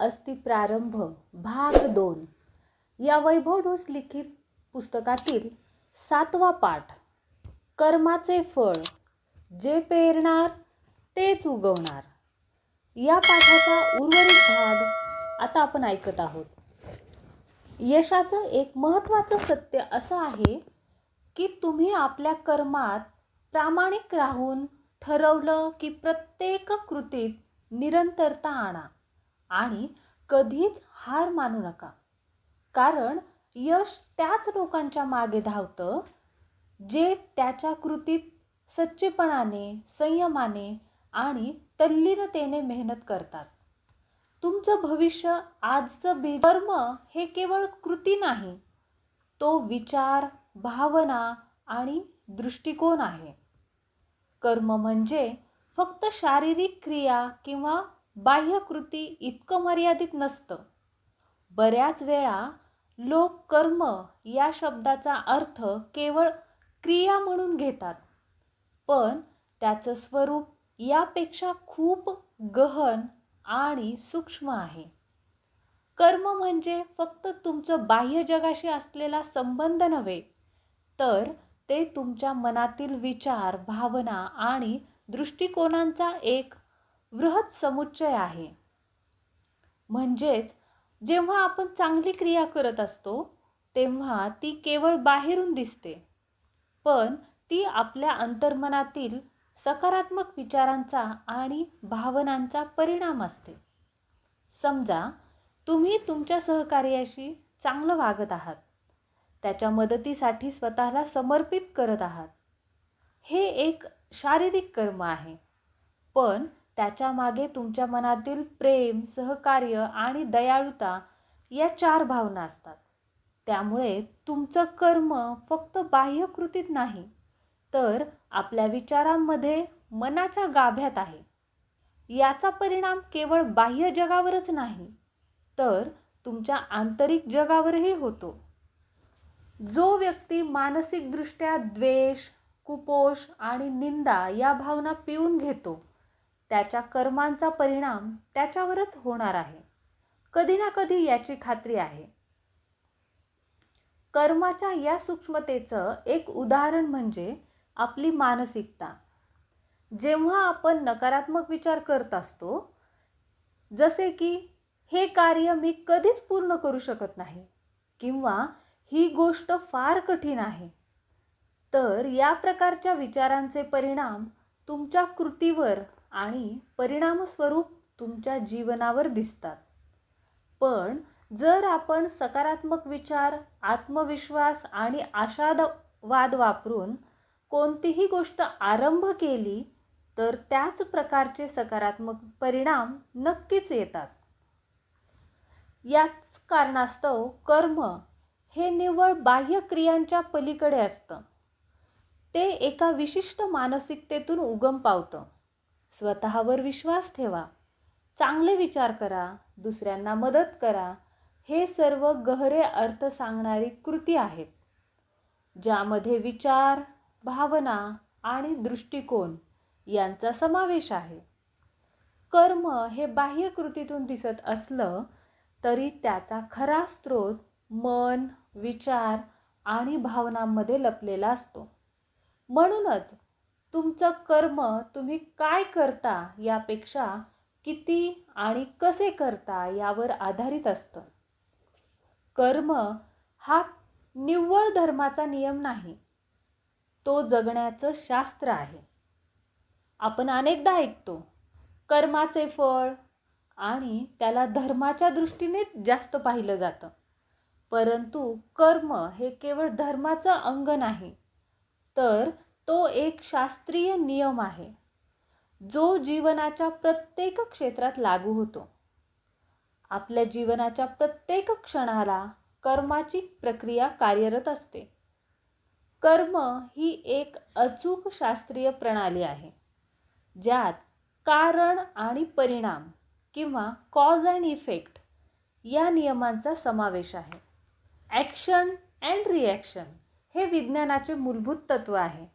अस्ति प्रारंभ भाग दोन. या वैभव डोस लिखित पुस्तकातील सातवा पाठ कर्माचे फळ जे पेरणार तेच उगवणार. या पाठाचा उर्वरित भाग आता आपण ऐकत आहोत. यशाचं एक महत्त्वाचं सत्य असं आहे की तुम्ही आपल्या कर्मात प्रामाणिक राहून ठरवलं की प्रत्येक कृतीत निरंतरता आणा. आणि कधीच हार मानू नका. कारण यश त्याच लोकांच्या मागे धावतं जे त्याच्या कृतीत सच्चेपणाने संयमाने आणि तल्लीनतेने मेहनत करतात. तुमचं भविष्य आजचं बेकर्म हे केवळ कृती नाही तो विचार भावना आणि दृष्टिकोन आहे. कर्म म्हणजे फक्त शारीरिक क्रिया किंवा बाह्यकृती इतकं मर्यादित नसतं. बऱ्याच वेळा लोक कर्म या शब्दाचा अर्थ केवळ क्रिया म्हणून घेतात. पण त्याचं स्वरूप यापेक्षा खूप गहन आणि सूक्ष्म आहे. कर्म म्हणजे फक्त तुमचं बाह्य जगाशी असलेला संबंध नव्हे तर ते तुमच्या मनातील विचार भावना आणि दृष्टिकोनांचा एक बृहत समुच्चय आहे. म्हणजेच जेव्हा आपण चांगली क्रिया करत असतो तेव्हा ती केवळ बाहेरून दिसते. पण ती आपल्या अंतर्मनातील सकारात्मक विचारांचा आणि भावनांचा परिणाम असते. समजा तुम्ही तुमच्या सहकार्याशी चांगलं वागत आहात. त्याच्या मदतीसाठी स्वतःला समर्पित करत आहात. हे एक शारीरिक कर्म आहे. पण त्याच्यामागे तुमच्या मनातील प्रेम सहकार्य आणि दयाळुता या चार भावना असतात. त्यामुळे तुमचं कर्म फक्त बाह्यकृतीत नाही तर आपल्या विचारांमध्ये मनाच्या गाभ्यात आहे. याचा परिणाम केवळ बाह्य जगावरच नाही तर तुमच्या आंतरिक जगावरही होतो. जो व्यक्ती मानसिकदृष्ट्या द्वेष कुपोष आणि निंदा या भावना पिऊन घेतो त्याच्या कर्मांचा परिणाम त्याच्यावरच होणार आहे. कधी ना कधी याची खात्री आहे. कर्माच्या या सूक्ष्मतेचं एक उदाहरण म्हणजे आपली मानसिकता. जेव्हा आपण नकारात्मक विचार करत असतो जसे की हे कार्य मी कधीच पूर्ण करू शकत नाही किंवा ही गोष्ट फार कठीण आहे तर या प्रकारच्या विचारांचे परिणाम तुमच्या कृतीवर आणि परिणामस्वरूप तुमच्या जीवनावर दिसतात. पण जर आपण सकारात्मक विचार आत्मविश्वास आणि आशादवाद वापरून कोणतीही गोष्ट आरंभ केली तर त्याच प्रकारचे सकारात्मक परिणाम नक्कीच येतात. याच कारणास्तव कर्म हे निव्वळ बाह्य क्रियांच्या पलीकडे असतं. ते एका विशिष्ट मानसिकतेतून उगम पावतं. स्वतःवर विश्वास ठेवा. चांगले विचार करा. दुसऱ्यांना मदत करा. हे सर्व गहरे अर्थ सांगणारी कृती आहेत. ज्यामध्ये विचार भावना आणि दृष्टिकोन यांचा समावेश आहे. कर्म हे बाह्य कृतीतून दिसत असलं तरी त्याचा खरा स्रोत मन विचार आणि भावनांमध्ये लपलेला असतो. म्हणूनच तुमचं कर्म तुम्ही काय करता यापेक्षा किती आणि कसे करता यावर आधारित असतं. कर्म हा निव्वळ धर्माचा नियम नाही तो जगण्याचं शास्त्र आहे. आपण अनेकदा ऐकतो कर्माचे फळ आणि त्याला धर्माच्या दृष्टीनेच जास्त पाहिलं जातं. परंतु कर्म हे केवळ धर्माचं अंग नाही तर तो एक शास्त्रीय नियम आहे जो जीवनाच्या प्रत्येक क्षेत्रात लागू होतो. आपल्या जीवनाच्या प्रत्येक क्षणाला कर्माची प्रक्रिया कार्यरत असते. कर्म ही एक अचूक शास्त्रीय प्रणाली आहे ज्यात कारण आणि परिणाम किंवा कॉज अँड इफेक्ट या नियमांचा समावेश आहे. ॲक्शन अँड रिॲक्शन हे विज्ञानाचे मूलभूत तत्व आहे.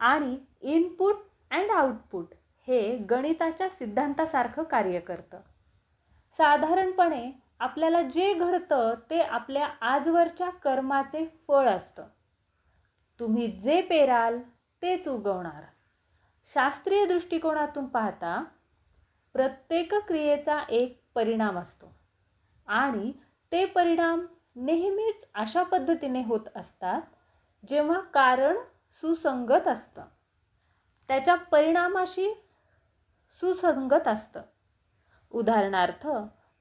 आणि इनपुट अँड आउटपुट हे गणिताच्या सिद्धांतासारखं कार्य करतं. साधारणपणे आपल्याला जे घडतं ते आपल्या आजवरच्या कर्माचे फळ असतं. तुम्ही जे पेराल तेच उगवणार. शास्त्रीय दृष्टिकोनातून पाहता प्रत्येक क्रियेचा एक परिणाम असतो. आणि ते परिणाम नेहमीच अशा पद्धतीने होत असतात जेव्हा कारण सुसंगत असतं. त्याच्या परिणामाशी सुसंगत असतं. उदाहरणार्थ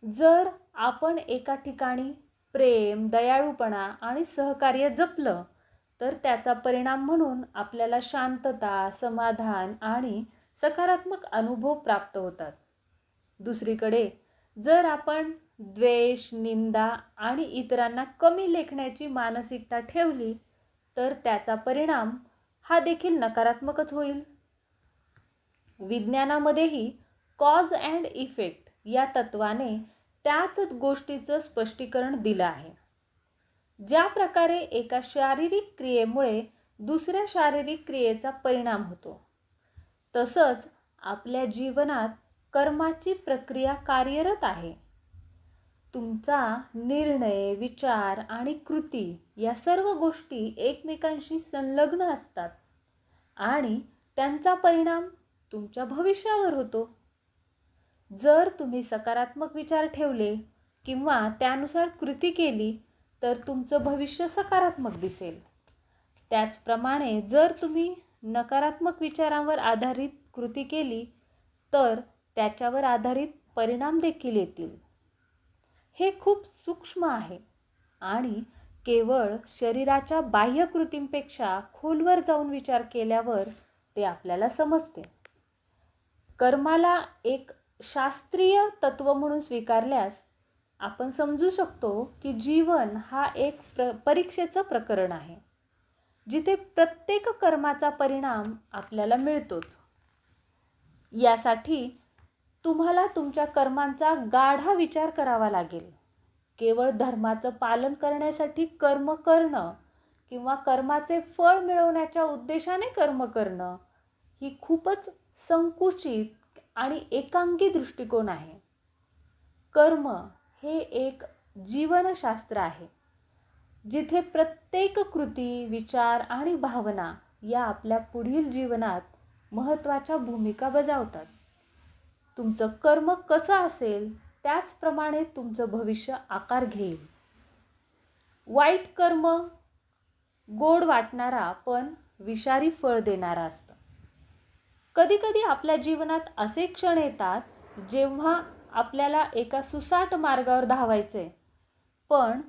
जर आपण एका ठिकाणी प्रेम दयाळूपणा आणि सहकार्य जपलं तर त्याचा परिणाम म्हणून आपल्याला शांतता समाधान आणि सकारात्मक अनुभव प्राप्त होतात. दुसरीकडे जर आपण द्वेष निंदा आणि इतरांना कमी लेखण्याची मानसिकता ठेवली तर त्याचा परिणाम हा देखील नकारात्मकच होईल. विज्ञानामध्येही कॉज अँड इफेक्ट या तत्वाने त्याच गोष्टीचं स्पष्टीकरण दिलं आहे. ज्या प्रकारे एका शारीरिक क्रियेमुळे दुसऱ्या शारीरिक क्रियेचा परिणाम होतो तसंच आपल्या जीवनात कर्माची प्रक्रिया कार्यरत आहे. तुमचा निर्णय विचार आणि कृती या सर्व गोष्टी एकमेकांशी संलग्न असतात आणि त्यांचा परिणाम तुमच्या भविष्यावर होतो. जर तुम्ही सकारात्मक विचार ठेवले किंवा त्यानुसार कृती केली तर तुमचं भविष्य सकारात्मक दिसेल. त्याचप्रमाणे जर तुम्ही नकारात्मक विचारांवर आधारित कृती केली तर त्याच्यावर आधारित परिणाम देखील येतील. हे खूप सूक्ष्म आहे आणि केवळ शरीराच्या बाह्य कृतींपेक्षा खोलवर जाऊन विचार केल्यावर ते आपल्याला समजते. कर्माला एक शास्त्रीय तत्व म्हणून स्वीकारल्यास आपण समजू शकतो की जीवन हा एक प्र परीक्षेचं प्रकरण आहे जिथे प्रत्येक कर्माचा परिणाम आपल्याला मिळतोच. यासाठी तुम्हाला तुमच्या कर्मांचा गाढा विचार करावा लागेल. केवळ धर्माचं पालन करण्यासाठी कर्म करणं किंवा कर्माचे फळ मिळवण्याच्या उद्देशाने कर्म करणं ही खूपच संकुचित आणि एकांगी दृष्टिकोन आहे. कर्म हे एक जीवनशास्त्र आहे जिथे प्रत्येक कृती विचार आणि भावना या आपल्या पुढील जीवनात महत्त्वाच्या भूमिका बजावतात. तुमचं कर्म कसं असेल त्याचप्रमाणे तुमचं भविष्य आकार घेईल. वाईट कर्म गोड वाटणारा पण विषारी फळ देणारा असतं. कधीकधी आपल्या जीवनात असे क्षण येतात जेव्हा आपल्याला एका सुसाट मार्गावर धावायचे पण